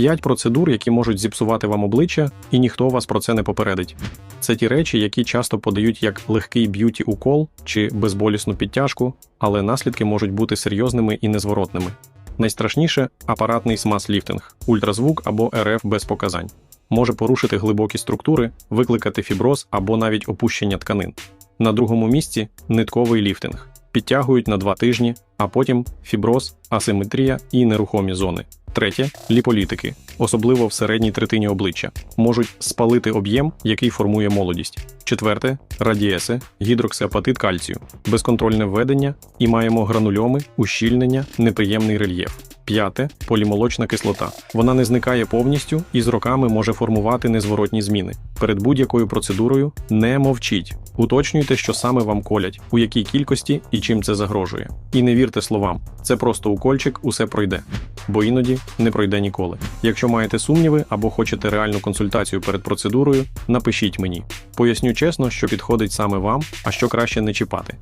П'ять процедур, які можуть зіпсувати вам обличчя, і ніхто вас про це не попередить. Це ті речі, які часто подають як легкий б'юті укол чи безболісну підтяжку, але наслідки можуть бути серйозними і незворотними. Найстрашніше апаратний смаз-ліфтинг, ультразвук або РФ без показань. Може порушити глибокі структури, викликати фіброз або навіть опущення тканин. На другому місці нитковий ліфтинг. Підтягують на два тижні, а потім фіброз, асиметрія і нерухомі зони. Третє ліполітики, особливо в середній третині обличчя, можуть спалити об'єм, який формує молодість. Четверте радіеси, гідроксиапатит кальцію, безконтрольне введення і маємо гранульоми, ущільнення, неприємний рельєф. П'яте полімолочна кислота. Вона не зникає повністю і з роками може формувати незворотні зміни. Перед будь-якою процедурою не мовчіть. Уточнюйте, що саме вам колять, у якій кількості і чим це загрожує. І не вірте словам, це просто укольчик, усе пройде. Бо іноді не пройде ніколи. Якщо маєте сумніви або хочете реальну консультацію перед процедурою, напишіть мені. Поясню чесно, що підходить саме вам, а що краще не чіпати.